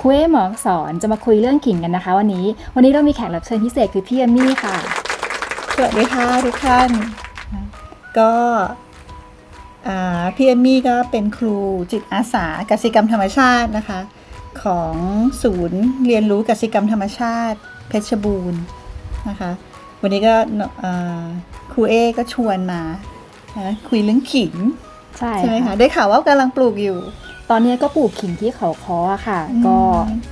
ครูเอหมอสอนจะมาคุยเรื่องขิงกันนะคะ วันนี้ วันนี้เรามีแขกรับเชิญพิเศษคือพี่เอมมี่ค่ะ สวัสดีค่ะทุกท่าน ก็อ่าพี่เอมมี่ก็เป็นครูจิตอาสากสิกรรมธรรมชาตินะคะ ของศูนย์เรียนรู้กสิกรรมธรรมชาติ เพชรบูรณ์นะคะ วันนี้ก็อ่าครูเอก็ชวนมานะคุยเรื่องขิงใช่ใช่ไหมคะค่ะได้ข่าวว่ากำลังปลูกอยู่ ตอนนี้ก็ปลูกขิงที่เขาคออะค่ะอืมก็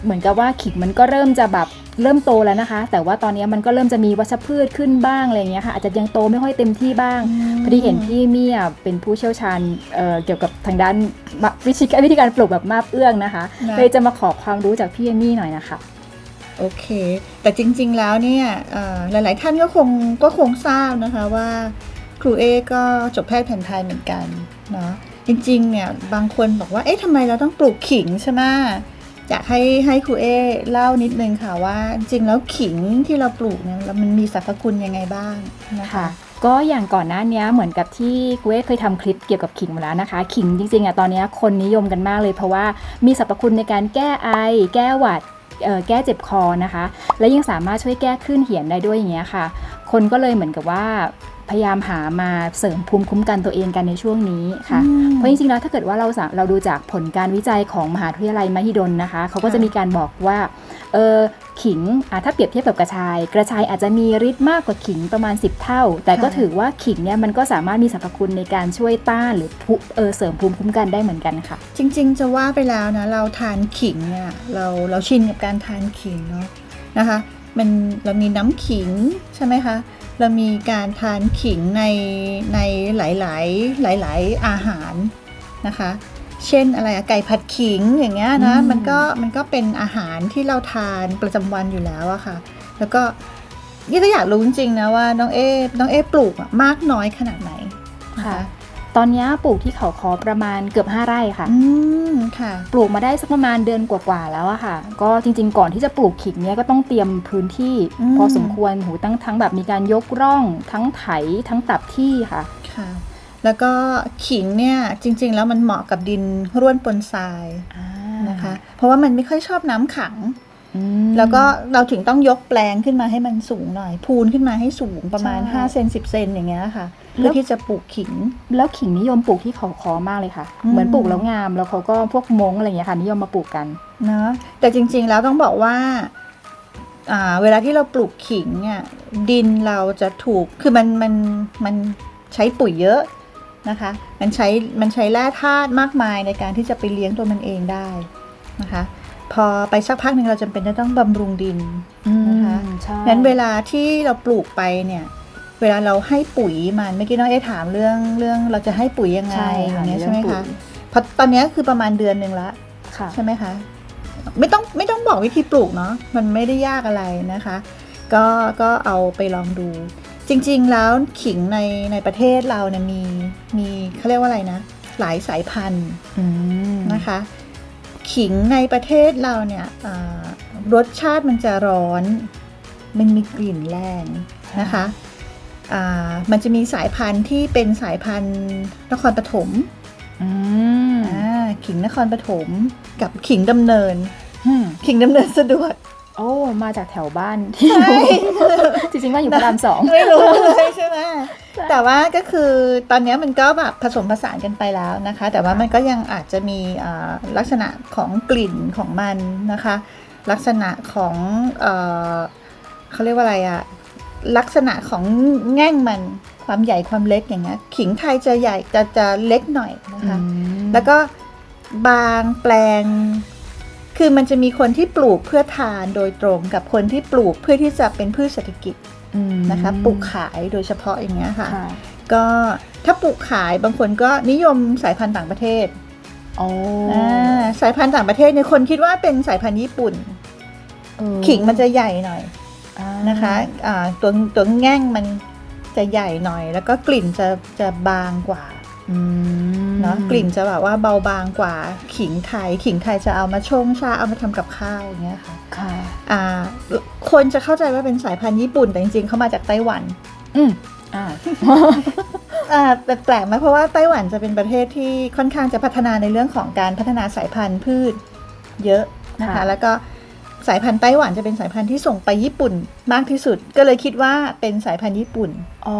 เหมือนกับว่าขิงมันก็เริ่มจะแบบเริ่มโตแล้วนะคะ แต่ว่าตอนนี้มันก็เริ่มจะมีวัชพืชขึ้นบ้างอะไรอย่างเงี้ยค่ะอาจจะยังโตไม่ค่อยเต็มที่บ้างพอดีเห็นพี่มี่อะเป็นผู้เชี่ยวชาญเอ่อเกี่ยวกับทางด้านมะวิธีการวิธีการปลูกแบบมาบเอื้องนะคะนะเลยจะมาขอความรู้จากพี่เอมมี่หน่อยนะคะโอเค แต่จริงๆแล้วเนี่ยเอ่อหลาย ๆ ท่านก็คงก็คงทราบนะคะว่าครูเอก็จบแพทย์แผนไทยเหมือนกันเนาะ จริงๆเนี่ยบางคนบอกว่าเอ๊ะทำไมเราต้องปลูกขิงใช่ไหมอยากให้ให้ครูเอเล่านิดนึงค่ะว่า จริงแล้วขิงที่เราปลูกเนี่ยแล้วมันมีสรรพคุณยังไงบ้างนะคะก็อย่างก่อนหน้านี้เหมือนกับที่กุ้ยเคยทำคลิปเกี่ยวกับขิงมาแล้วนะคะ ขิงจริงๆอะตอนนี้คนนิยมกันมากเลย เพราะว่ามีสรรพคุณในการแก้ไอ แก้หวัดแก้เจ็บคอนะคะ และยังสามารถช่วยแก้คลื่นเหียนได้ด้วยอย่างเงี้ยค่ะ คนก็เลยเหมือนกับว่า พยายามหามาเสริมภูมิคุ้มกันตัวเองกันในช่วงนี้ค่ะอืมเพราะจริงๆแล้วถ้าเกิดว่าเราสาเราดูจากผลการวิจัยของมหาวิทยาลัยมหิดลนะคะเขาก็จะมีการบอกว่าเออขิงอะถ้าเปรียบเทียบกับกระชาย กระชายอาจจะมีฤทธิ์มากกว่าขิงประมาณ 10 เท่า แต่ก็ค่ะถือว่าขิงเนี่ยมันก็สามารถมีสรรพคุณในการช่วยต้านหรือพุเออเสริมภูมิคุ้มกันได้เหมือนกันค่ะ จริง ๆ จะว่าไปแล้วนะเราทานขิงเนี่ยเราเราชินกับการทานขิงเนาะนะคะ มันเรามีน้ำขิงใช่ไหมคะ เรามีการทานขิงในในหลายๆ หลาย ๆ อาหารนะคะ เช่นอะไรอะไก่ผัดขิงอย่างเงี้ยนะอืมมันก็มันก็เป็นอาหารที่เราทานประจำวันอยู่แล้วอะค่ะ แล้วก็ยี่ก็อยากรู้จริงๆนะว่าน้องเอน้องเอปลูกอะมากน้อยขนาดไหนนค่ะ ตอนนี้ปลูกที่เขาคอประมาณเกือบ 5 ไร่ค่ะ อืมค่ะ ปลูกมาได้สักประมาณเดือนกว่าๆแล้วอะค่ะ ก็จริงๆ ก่อนที่จะปลูกขิงเนี่ยก็ต้องเตรียมพื้นที่อืมพอสมควรหูตั้งทั้งแบบมีการยกร่อง ทั้งไถทั้งตับที่ค่ะค่ะ แล้วก็ขิงเนี่ยจริง ๆ แล้วมันเหมาะกับดินร่วนปนทรายนะคะ เพราะว่ามันไม่ค่อยชอบน้ำขังอืม แล้วก็เราถึงต้องยกแปลงขึ้นมาให้มันสูงหน่อย พูนขึ้นมาให้สูงประมาณใช่5เซน10เซนอย่างเงี้ยค่ะแล้เพื่อวที่จะปลูกขิง แล้วขิงนิยมปลูกที่เขาคอมากเลยค่ะอืมเหมือนปลูกแล้วงามแล้วเขาก็พวกมงอะไรอย่างเงี้ยค่ะนิยมมาปลูกกันเนาะแต่จริง ๆ แล้วต้องบอกว่าอ่าเวลาที่เราปลูกขิงเนี่ยดินเราจะถูกคือมันมันมันใช้ปุ๋ยเยอะนะคะ มันใช้มันใช้แร่ธาตุมากมายในการที่จะไปเลี้ยงตัวมันเองได้นะคะ พอไปสักพักหนึ่งเราจำเป็นจะต้องบำรุงดินนะคะใช่งั้นเวลาที่เราปลูกไปเนี่ย เวลาเราให้ปุ๋ยมันเมื่อกี้น้องเอถามเรื่องเรื่องเราจะให้ปุ๋ยยังไงใช่อค่ะย่างเงี้ยในใช่ไหมเรื่องคะปุ๋ยเพราะตอนเนี้ยคือประมาณเดือนหนึ่งละค่ะใช่ไหมคะ ไม่ต้องไม่ต้องบอกวิธีปลูกเนาะมันไม่ได้ยากอะไรนะคะ ก็ก็เอาไปลองดู จริง ๆ แล้วขิงในในประเทศเราเนี่ยมีมีเขาเรียกว่าอะไรนะ หลายสายพันธุ์อืมนะคะ ขิงในประเทศเราเนี่ยอ่ารสชาติมันจะร้อน มันมีกลิ่นแรงนะคะอ่ามันจะมีสายพันธุ์ที่เป็นสายพันธุ์นครปฐมอืมอ่าขิงนครปฐมกับขิงดำเนินอืมขิงดำเนินสะดวกโอ้ มาจากแถวบ้านที่จริงๆว่าอยู่พระรามสองไม่รู้เลยใช่ไหม แต่ว่าก็คือตอนนี้มันก็แบบผสมผสานกันไปแล้วนะคะ แต่ว่ามันก็ยังอาจจะมีอ่าลักษณะของกลิ่นของมันนะคะ ลักษณะของเออเขาเรียกว่าอะไรอะลักษณะของแง่งมันความใหญ่ความเล็กอย่างเงี้ยขิงไทยจะใหญ่จะจะเล็กหน่อยนะคะ แล้วก็บางแปลง คือมันจะมีคนที่ปลูกเพื่อทานโดยตรงกับคนที่ปลูกเพื่อที่จะเป็นพืชเศรษฐกิจอืม นะคะปลูกขายโดยเฉพาะอย่างเงี้ยค่ะค่ะ ก็ถ้าปลูกขายบางคนก็นิยมสายพันธุ์ต่างประเทศโอ้อ่าสายพันธุ์ต่างประเทศเนี่ยคนคิดว่าเป็นสายพันธุ์ญี่ปุ่นเออขิงมันจะใหญ่หน่อยอ่านะคะอ่าตัวตัวแง่งมันจะใหญ่หน่อย แล้วก็กลิ่นจะจะบางกว่าอืม เนาะกลิ่นจะแบบว่าเบาบางกว่าขิงไทย ขิงไทยจะเอามาชงชาเอามาทำกับข้าวอย่างเงี้ยค่ะค่ะอ่าคนจะเข้าใจว่าเป็นสายพันธุ์ญี่ปุ่น แต่จริงๆเขามาจากไต้หวัน อืมอ่าอ่าแปลกๆไหมเพราะว่าไต้หวันจะเป็นประเทศที่ค่อนข้างจะพัฒนาในเรื่องของการพัฒนาสายพันธุ์พืช เยอะนะคะค่ะแล้วก็ สายพันธุ์ไต้หวันจะเป็นสายพันธุ์ที่ส่งไปญี่ปุ่นมากที่สุด ก็เลยคิดว่าเป็นสายพันธุ์ญี่ปุ่น อ๋อ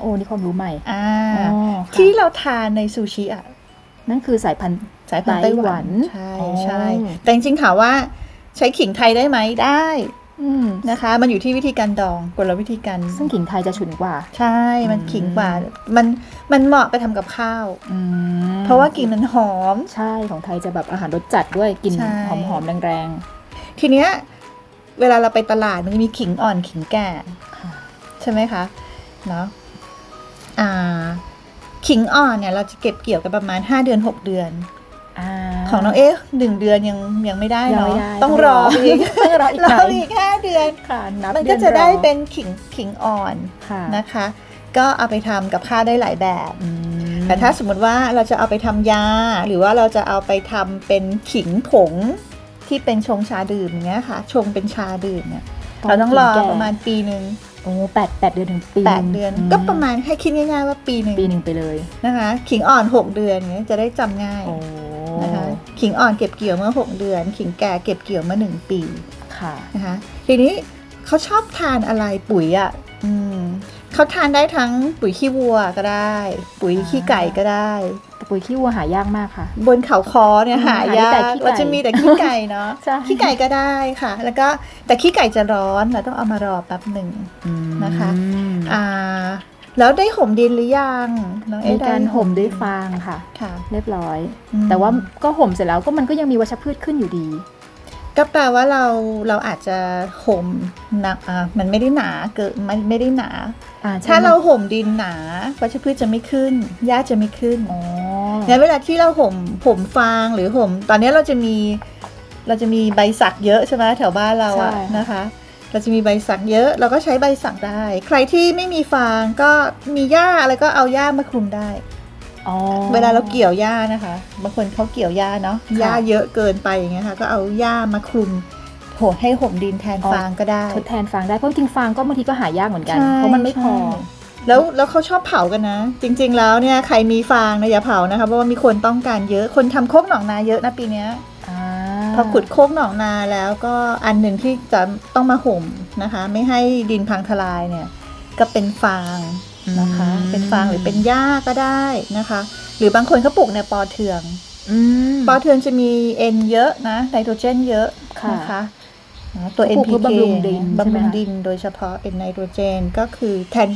โอ้นี่ความรู้ใหม่อ่าอ๋อค่ะที่เราทานในซูชิอะ นั่นคือสายพันธุ์สายพันธุ์ไต้หวันไต้หวันใช่อ๋อใช่ แต่จริงๆถามว่าใช้ขิงไทยได้ไหมได้อืมนะคะ มันอยู่ที่วิธีการดองกลวิธีการซึ่งขิงไทยจะฉุนกว่า ใช่ มันอืมขิงกว่า มันมันเหมาะไปทำกับข้าวอืมเพราะว่ากลิ่นมันหอม ใช่ของไทยจะแบบอาหารรสจัดด้วยกลิ่นใช่หอมๆแรง ทีเนี้ยเวลาเราไปตลาดมันจะมีขิงอ่อนขิงแก่ๆค่ะใช่ไหมคะเนาะอ่าขิงอ่อนเนี่ยเราจะเก็บเกี่ยวกันประมาณ 5 เดือน 6 เดือนาของน้องเอ๊ะหนึ่งเดือนยังยังไม่ได้ยังเนาะไม่ได้ต้องรออีกต้องรออีกรหน่ออยอีกห้าเดือนค่ะนับมันดืก็อจะได้รอเป็นขิงขิงอ่อนค่ะนะคะ ก็เอาไปทำกับข้าวได้หลายแบบอืมแต่ถ้าสมมติว่าเราจะเอาไปทำยา หรือว่าเราจะเอาไปทำเป็นขิงผง ที่เป็นชงชาดื่มอย่างเงี้ยค่ะ ชงเป็นชาดื่มเนี่ยเราต้องรอขิแก่ประมาณปีหนึ่งโอ้แปดแปดเดือนถึงปีแปดเดือน ก็ประมาณให้คิดง่ายๆว่าปีหนึ่งปีหนึ่งไปเลยนะคะ ขิงอ่อนหกเดือนเงี้ยจะได้จำง่ายโอ้นะคะขิงอ่อนเก็บเกี่ยวเมื่อหกเดือน ขิงแก่เก็บเกี่ยวเมื่อหนึ่งปีค่ะนะคะทีนี้เขาชอบทานอะไรปุ๋ยอะ่ะอืมเขาทานได้ทั้งปุ๋ยขี้วัวก็ได้ ปุ๋ยขี้ไก่ก็ได้ ปุ๋ยขี้วัวหายากมากค่ะ บนเขาคอเนี่ยอืมหาหายาได้แต่กขี้ไก่ว่าจะมีแต่ขี้ไก่เนาะใช่ขี้ไก่ก็ได้ค่ะ แล้วก็แต่ขี้ไก่จะร้อนเราต้องเอามารอแป๊บหนึ่งอืมนะคะอ่าแล้วได้ห่มดินหรือยังน้องเอ๊มีได้การห่มด้วยฟางค่ะ ค่ะ เรียบร้อยอืมแต่ว่าก็ห่มเสร็จแล้วก็มันก็ยังมีวัชพืชขึ้นอยู่ดี ก็แปลว่าเราเราอาจจะห่มหนักอ่ามันไม่ได้หนาเกินมันไม่ได้หนาอ่ใช่ถ้าเราห่มดินหนา วัชพืชจะไม่ขึ้นหญ้าจะไม่ขึ้นอ๋อ งั้นเวลาที่เราห่มผมฟางหรือห่ม ตอนนี้เราจะมีเราจะมีใบสักเยอะใช่ไหมแถวบ้านเราอะนะคะ เราจะมีใบสักเยอะ เราก็ใช้ใบสักได้ ใครที่ไม่มีฟางก็มีหญ้าอะไรก็เอาหญ้ามาคลุมได้ อ๋อ เวลาเราเกี่ยวหญ้านะคะบางคนเขาเกี่ยวหญ้าเนาะค่ะหญ้าเยอะเกินไปอย่างเงี้ยค่ะก็เอาหญ้ามาคลุมโหดให้ห่มดินแทนอ๋อ ฟางก็ได้ ทดแทนฟางได้เพราะจริงๆฟางก็บางทีก็หายากเหมือนกัน ใช่เพราะมันไม่พอใช่ แล้วแล้วเขาชอบเผากันนะ จริง ๆ แล้วเนี่ยใครมีฟางนะอย่าเผานะคะเพราะว่ามีคนต้องการเยอะคนทำโคกหนองนาเยอะนะปีเนี้ยอ่าพอขุดโคกหนองนาแล้วก็อันหนึ่งที่จะต้องมาห่มนะคะ ไม่ให้ดินพังทลายเนี่ยก็เป็นฟางนะคะเป็นฟางหรือเป็นหญ้าก็ได้นะคะ หรือบางคนเขาปลูกในปอเทือง อืม ปอเทืองจะมีเอ็นเยอะนะไนโตรเจนเยอะค่ะนะคะนะตัวปลูกเพื่ NPK อบำรุงดินใช่ไหมบำรุงคะดินโดยเฉพาะเอ็นไนโตรเจนก็คือแทน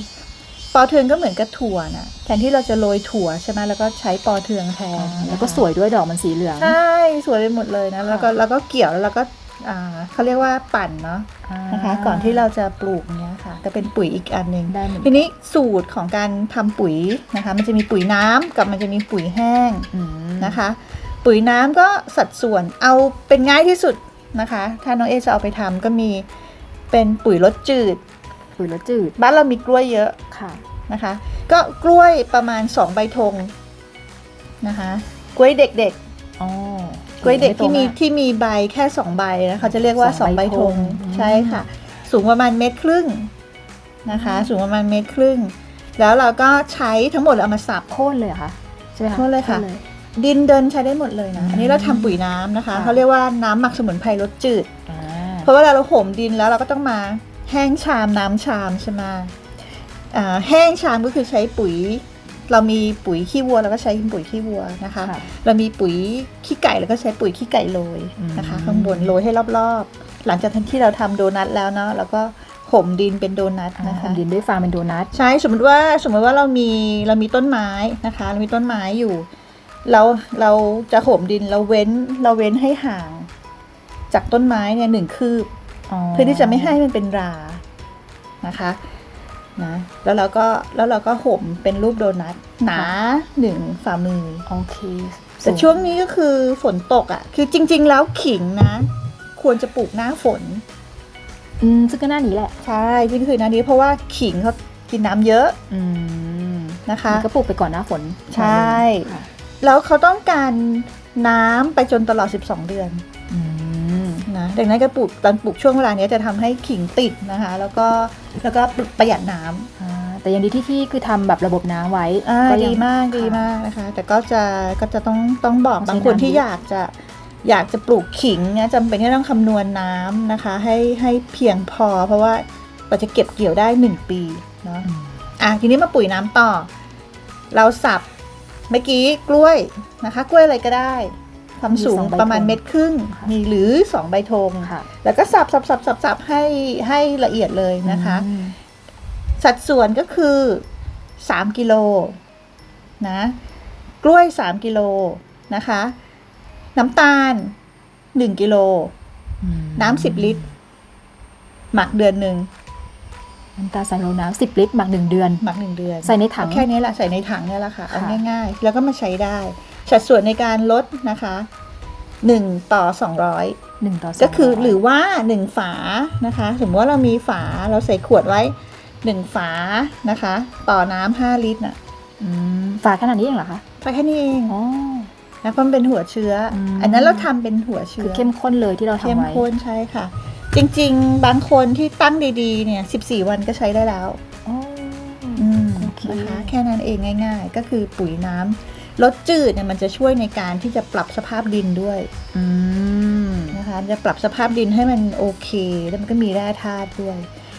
ปอเทืองก็เหมือนกับถั่วนะแทนที่เราจะโรยถั่วใช่ไหมแล้วก็ใช้ปอเทืองแทอ่านแล้วก็สวยด้วยดอกมันสีเหลืองใช่สวยไปหมดเลยนะแล้วก็แล้วก็เกี่ยวแล้วเราก็อ่าเขาเรียกว่าปั่นเนาะอ่านะคะก่อนที่เราจะปลูกเนี้ยค่ะก็เป็นปุ๋ยอีกอันหนึ่งได้เหมือนทีนี้สูตรของการทำปุ๋ยนะคะ มันจะมีปุ๋ยน้ำกับมันจะมีปุ๋ยแห้งอืมนะคะ ปุ๋ยน้ำก็สัดส่วนเอาเป็นง่ายที่สุดนะคะ ถ้าน้องเอจะเอาไปทำก็มีเป็นปุ๋ยรสจืด ปุ๋ยรสจืดบ้านเรามีกล้วยเยอะค่ะนะคะ ก็กล้วยประมาณ2ใบธงนะคะ กล้วยเด็กอ๋อ ๆ กล้วยเด็กที่มีไโตากที่มีใบแค่2ใบนะเขาจะเรียกว่าสอง2ใบใบธงธงอืม ใช่ค่ะ สูงประมาณเมตรครึ่งนะคะ สูงประมาณเมตรครึ่ง แล้วเราก็ใช้ทั้งหมดเอามาสับ โค่นเลยเหรอคะใช่ไหมคะโค่นเลยค่ะโดินเดินใช้ได้หมดเลยนะอืมอันนี้เราทำปุ๋ยน้ำนะคะค่ะ เขาเรียกว่าน้ำหมักสมุนไพรรสจืด อ่า เพราะเวลาเราห่มดินแล้วเราก็ต้องมา แห้งชามน้ำชามใช่ไหมอ่าแห้งชามก็คือใช้ปุ๋ย เรามีปุ๋ยขี้วัวเราก็ใช้ปุ๋ยขี้วัวนะคะค่ะเรามีปุ๋ยขี้ไก่เราก็ใช้ปุ๋ยขี้ไก่โรยนะคะอืมข้างบนโรยให้รอบๆ หลังจากที่เราทำโดนัทแล้วเนาะแล้วก็ห่มดินเป็นโดนัทอ่านะคะผมดินด้วยฟางเป็นโดนัทใช่สมมติว่าสมมติว่าเรามีเรามีต้นไม้นะคะ เรามีต้นไม้อยู่เราเราจะโหมดินเราเว้นเราเว้นให้ห่าง จากต้นไม้เนี่ยหนึ่งคืบ เพื่อที่จะไม่ให้มันเป็นรานะคะนะแล้วเราก็แล้วเราก็ห่มเป็นรูปโดนัทหนาหนึ่งฝ่ามือโอเคแต่ช่วงนี้ก็คือฝนตกอะ่ะ คือจริง ๆ แล้วขิงนะ ควรจะปลูกหน้าฝน อืมซึ่งก็น่าหนีแหละ ใช่ที่คือหน้านี้เพราะว่าขิงเขากินน้ำเยอะอืมนะคะมันก็ปลูกไปก่อนหน้าฝน ใช่ค่ะแล้วเขาต้องการน้ำไปจนตลอด 12 เดือนอืมนะ ดังนั้นก็ปลูกตอนปลูกช่วงเวลาเนี้ยจะทำให้ขิงติดนะคะ แล้วก็แล้วก็ประหยัดน้ำ อ่าแต่ยังดีที่ที่คือทำแบบระบบน้ำไว้อ่าก็ยังดีมากดีค่ะมากนะคะ แต่ก็จะก็จะต้องต้องบอกต้องใช้บางคนน้ำที่เยอะ อยากจะอยากจะปลูกขิงเนี่ยจำเป็นที่ต้องคำนวณน้ำนะคะ ให้ให้เพียงพอ เพราะว่าเราจะเก็บเกี่ยวได้หนึ่งปีเนาะอืมอะทีนี้มาปุ๋ยน้ำต่อ เราสับเมื่อกี้กล้วยนะคะ กล้วยอะไรก็ได้ ความสูงมีสองใบประมาณธงเม็ดครึ่งค่ะมีหรือสองใบธงค่ะแล้วก็สับสับสับสับสับให้ให้ละเอียดเลยนะคะอืมสัดส่วนก็คือ 3 กิโลนะกล้วย 3 กิโลนะคะ น้ำตาล 1 กิโลอืมน้ำ10 ลิตร หมักเดือนหนึ่งน้ำตาลใส่โลน้ำสิบลิตรหมักหนึ่งเดือนหมักหนึ่งเดือน ใส่ในถังเอาแค่นี้แหละใส่ในถังเนี่ยแหละค่ะเอาค่ะง่ายๆ แล้วก็มาใช้ได้ สัดส่วนในการลดนะคะ1ต่อ 200หนึ่งต่อสงก็คือร้ยหรือว่า 1 ฝานะคะ สมมติว่าเรามีฝาเราใส่ขวดไว้ 1 ฝานะคะ ต่อน้ำ5ลิตรน่ะอืมฝาขนาดนี้เองเหรอคะไปแค่นี้เองอ๋อนะเพราะมันเป็นหัวเชื้ออมอันนั้นเราทำเป็นหัวคืเชื้ออเข้มข้นเลยที่เราทำเข้มไว้ข้นใช่ค่ะ จริง ๆ บางคนที่ตั้งดีๆ เนี่ย 14 วันก็ใช้ได้แล้วอ๋ออืมโอเคนะคะแค่นั้นเองง่าย ๆ ก็คือปุ๋ยน้ำ ลดจืดเนี่ยมันจะช่วยในการที่จะปรับสภาพดินด้วยอืมนะคะจะปรับสภาพดินให้มันโอเค แล้วมันก็มีแร่ธาตุด้วย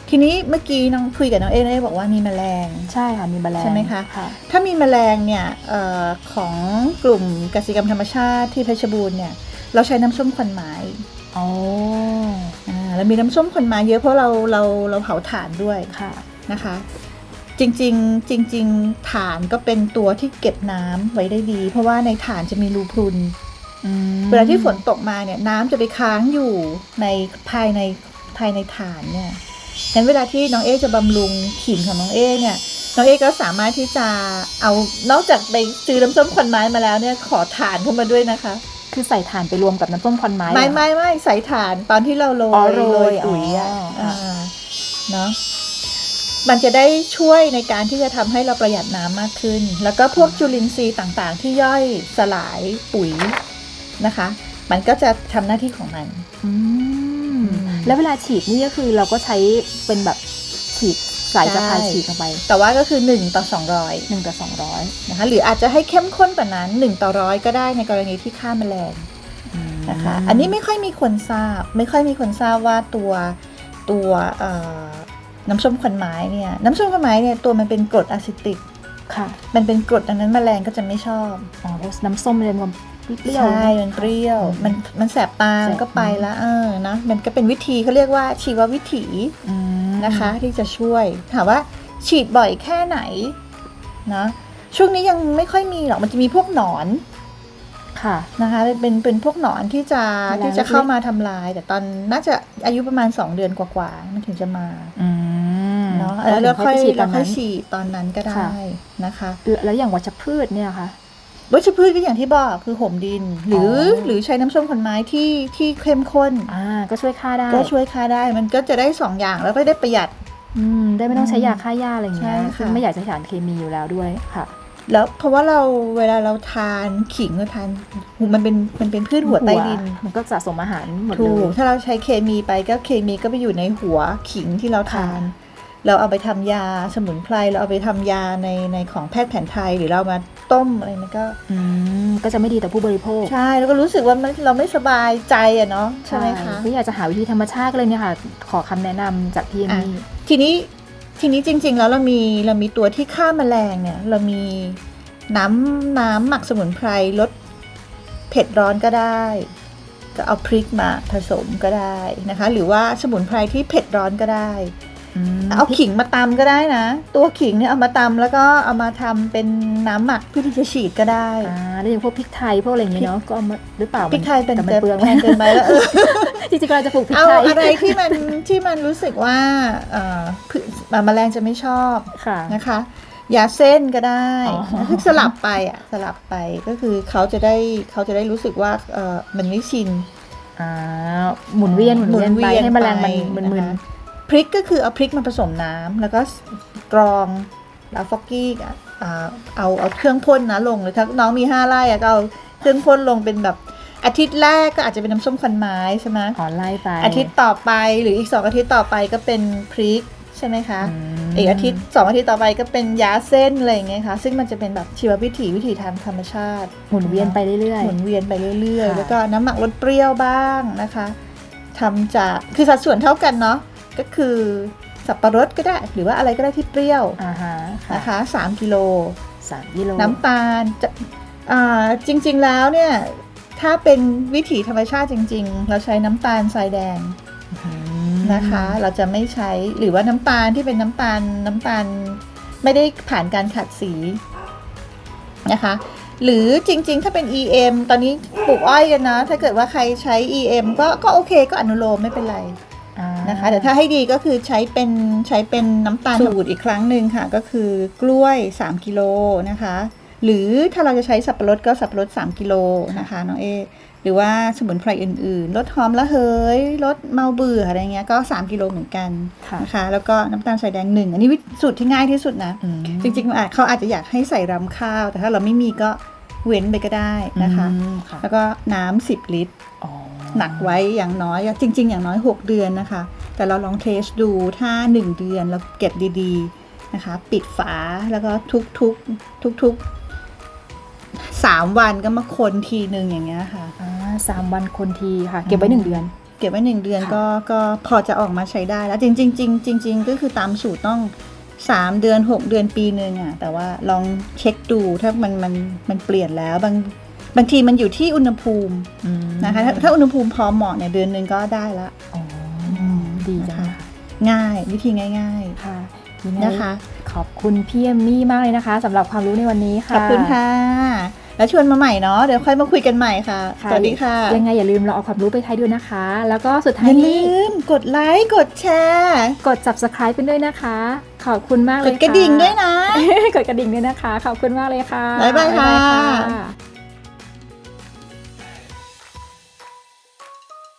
ทีนี้เมื่อกี้น้องคุยกับน้องเอ๊ได้บอกว่ามีแมลงใช่ค่ะมีแมลงใช่ไหมคะค่ะถ้ามีแมลงเนี่ยเออของกลุ่มกสิกรรมธรรมชาติที่เพชรบูรณ์เนี่ยเราใช้น้ำส้มควันไม้อ๋ออ่าเรามีน้ำส้มควันไม้เยอะเพราะเราเราเราเผาถ่านด้วยค่ะนะคะ จริงๆ จริงๆถ่านก็เป็นตัวที่เก็บน้ำไว้ได้ดี เพราะว่าในถ่านจะมีรูพรุนอืมเวลาที่ฝนตกมาเนี่ย น้ำจะไปค้างอยู่ในภายในภายในฐานเนี่ยงั้นเวลาที่น้องเอ๊จะบำรุงขิงของน้องเอ๊เนี่ยน้องเอ๊ก็สามารถที่จะเอานอกจากไปซื้อน้ำส้มควันไม้มาแล้วเนี่ยขอฐานเข้ามาด้วยนะคะ คือใส่ถ่านไปรวมกับน้ำส้มควันไม้ไม่เหรอไม่ไม่ใส่ฐานตอนที่เราโรอ๋อยโรยปุ๋ยอะอ๋ออ่าเนาะ มันจะได้ช่วยในการที่จะทำให้เราประหยัดน้ำมากขึ้น แล้วก็พวกจุลินทรีย์ต่างๆ ที่ย่อยสลายปุ๋ยนะคะ มันก็จะทำหน้าที่ของมันอืมอืมแล้วเวลาฉีดนี่ก็คือเราก็ใช้เป็นแบบฉีดสายสะพายใช่ฉีดลงไป แต่ว่าก็คือ 1 ต่อ 200หนึ่งต่อสองร้อยนะคะหรืออาจจะให้เข้มข้นกว่านั้น 1 ต่อร้อยก็ได้ในกรณีที่ฆ่าแมลงนะคะอันนี้ไม่ค่อยมีคนทราบ ไม่ค่อยมีคนทราบว่าตัวตัวเอ่อ น้ำส้มควันไม้เนี่ยน้ำส้มควันไม้เนี่ยตัวมันเป็นกรดอะซิติกค่ะ มันเป็นกรดดังนั้นแมลงก็จะไม่ชอบอ๋อเพราะน้ำส้มมันจะมีความเปรี้ยวใช่มันเปรี้ยวอืมมันมันแสบตาแสบมันก็ไปละเออนะมันก็เป็นวิธีเขาเรียกว่าชีววิถีอืมนะคะ ที่จะช่วย ถามว่าฉีดบ่อยแค่ไหนนะช่วงนี้ยังไม่ค่อยมีหรอกมันจะมีพวกหนอน ค่ะนะคะเป็นเป็นเป็นพวกหนอนที่จะแมลงที่จะเข้ามาทำลาย แต่ตอนน่าจะอายุประมาณ 2 เดือนกว่าๆมันถึงจะมาอืมเนาะแล้วแล้วค่ค่ออยยไปฉีดตแล้อวนค่นั้อยนฉีดตอนนั้นก็ได้ค่ะนะคะ แล้วอย่างวัชพืชเนี่ยค่ะวัชพืชก็อย่างที่บอกคือห่มดิน หรือออหรือใช้น้ำส้มขนไม้ที่ที่เข้มข้นอ่าก็ช่วยฆ่าได้ก็ช่วยฆ่าได้มันก็จะได้สองอย่างแล้วก็ได้ประหยัดอืมได้ไม่ต้องใช้ยาฆ่าหญ้าอะไรอย่างเงี้ยใช่ค่ะซึ่งไม่อยากจะสารเคมีอยู่แล้วด้วยค่ะ แล้วเพราะว่าเราเวลาเราทานขิงเราทานมันเป็นมันเป็นพืชหัวใต้ดิน มันก็สะสมอาหารหมดเลถูกยถ้าเราใช้เคมีไปก็เคมีก็ไปอยู่ในหัวขิงที่เราทานค่ะเราเอาไปทำยาสมุนไพรเราเอาไปทำยาในในของแพทย์แผนไทยหรือเรามาต้มอะไรมันก็อืมก็จะไม่ดีต่อผู้บริโภค ใช่ แล้วก็รู้สึกว่ามันเราไม่สบายใจอะเนาะใช่ไหมคะก็อยากจะหาวิธีธรรมชาติก็เลยเนี่ยค่ะ ขอคำแนะนำจากพี่เอมมี่ทีนี้ ทีนี้จริง ๆ แล้วเรามีเรามีตัวที่ฆ่าแมลงเนี่ย เรามีน้ำน้ำหมักสมุนไพรลดเผ็ดร้อนก็ได้ ก็เอาพริกมาผสมก็ได้นะคะ หรือว่าสมุนไพรที่เผ็ดร้อนก็ได้ เอาขิงมาตำก็ได้นะ ตัวขิงเนี่ยเอามาตำแล้วก็เอามาทำเป็นน้ำหมักเพื่อที่จะฉีดก็ได้อ่าแล้วอย่างพวกพริกไทยพวกอะไรอย่างเงี้ยเนาะก็เอามาหรือเปล่าพริกไทยเป็นแต่มันจะเปลืองแพงเกินไปแล้วเออจริงๆเราจะปลูกพริกเอาไทยอะไรที่มันที่มันรู้สึกว่าเอ่อพืชแมลงจะไม่ชอบค่ะนะคะยาเส้นก็ได้อ๋อคือสลับไปอะสลับไปก็คือเขาจะได้เขาจะได้รู้สึกว่าเออมันไม่ชินอ่าหมุนเวียนหมุนเวียนไปให้แมลงมันไปมึนนะคะพ ริกก็คือเอาพริกมาผสมน้ำแล้วก็กรองแล้วฟอกกี้อะอ่าเอาเอาเครื่องพ่นนะลงเลยถ้าน้องมีห้าไร่อะก็เอาเครื่องพ่นลงเป็นแบบอาทิตย์แรกก็อาจจะเป็นน้ำส้มควันไม้ใช่ไหมๆอ๋อไล่ไป อาทิตย์ต่อไปหรืออีกสองอาทิตย์ต่อไปก็เป็นพริกใช่ไหมคะมอีกอาทิตย์สองอาทิตย์ต่อไปก็เป็นยาเส้นอะไรอย่างเงี้ยค่ะ ซึ่งมันจะเป็นแบบชีววิถีวิถีทางธรรมชาติ หมุนเวียนไปเรื่อยหมุนเวียนไปเรื่อยๆค่ะแล้วก็น้ำหมักรสเปรี้ยวบ้างนะคะทำจากคือสัดส่วนเท่ากันเนาะ ก็คือสับปะรดก็ได้ หรือว่าอะไรก็ได้ที่เปรี้ยวๆอ่าฮะค่ะนะคะ3กิโลสามกิโลน้ำตาลจะอ่าจริง ๆแล้วเนี่ย ถ้าเป็นวิถีธรรมชาติจริง ๆ เราใช้น้ำตาลทรายแดงอืมนะคะ เราจะไม่ใช้หรือว่าน้ำตาลที่เป็นน้ำตาลน้ำตาลไม่ได้ผ่านการขัดสีนะคะ หรือจริง ๆ ถ้าเป็น EM ตอนนี้ปลูกอ้อยกันนะ ถ้าเกิดว่าใครใช้ EM ก็ก็โอเคก็อนุโลมไม่เป็นไรอ่า นะคะ แต่ถ้าให้ดีก็คือใช้เป็นใช้เป็นน้ำตาลสูตรอีกครั้งหนึ่งค่ะ ก็คือกล้วย 3 กิโลนะคะ หรือถ้าเราจะใช้สับปะรดก็สับปะรด 3 กิโลนะคะน้องเอหรือว่าสมุนไพรอื่นๆ ลดหอมละเหย ลดเมาเบื่ออะไรเงี้ยก็ 3 กิโลเหมือนกันะนะคะ แล้วก็น้ำตาลทรายแดงหนึ่ง อันนี้วิสูตรที่ง่ายที่สุดนะ จริงๆอาจเขาอาจจะอยากให้ใส่รำข้าว แต่ถ้าเราไม่มีก็เว้นไปก็ได้นะคะคะแล้วก็น้ำ10 ลิตร หนักไว้อย่างน้อยจริง ๆ อย่างน้อย 6 เดือนนะคะ แต่เราลองเทสดูถ้า 1 เดือนเราเก็บดี ๆ นะคะ ปิดฝาแล้วก็ทุกๆทุกๆสามวันก็มาคนทีหนึ่งอย่างเงี้ยค่ะอ่าสามวันคนทีค่ะ เก็บไว้หนึ่งเดือน เก็บไว้หนึ่งเดือนค่ะก็ก็พอจะออกมาใช้ได้แล้วจริงๆจริงๆจริงๆก็คือตามสูตรต้อง3เดือน6เดือนปีหนึ่งอะแต่ว่าลองเช็คดูถ้ามันมันมันเปลี่ยนแล้วบาง บางทีมันอยู่ที่อุณหภูมิอืมนะคะถ้าถ้าอุณหภูมิพอเหมาะเนี่ยเดือนหนึ่งก็ได้ละอ๋อดีจังนะคะค่ะง่ายวิธีง่ายค่ะยังไงๆนะคะ ขอบคุณพี่เอมมี่มากเลยนะคะสำหรับความรู้ในวันนี้ขค่ะอบคุณค่ะ แล้วชวนมาใหม่เนาะเดี๋ยวค่อยมาคุยกันใหม่ค่ะค่ะ สวัสดีค่ะ ยังไงอย่าลืมเราเอาความรู้ไปใช้ด้วยนะคะ แล้วก็สุดอท้ายย่านี้ลืมกดไลค์กดแชร์ กด subscribe เป็นด้วยนะคะ ขอบคุณมากเลกยดกระดิ่งด้วยนะ กดกระดิ่งด้วยนะคะ ขอบคุณมากเลยค่ะบ๊ายบายค่ะบ๊ายบายค่ะ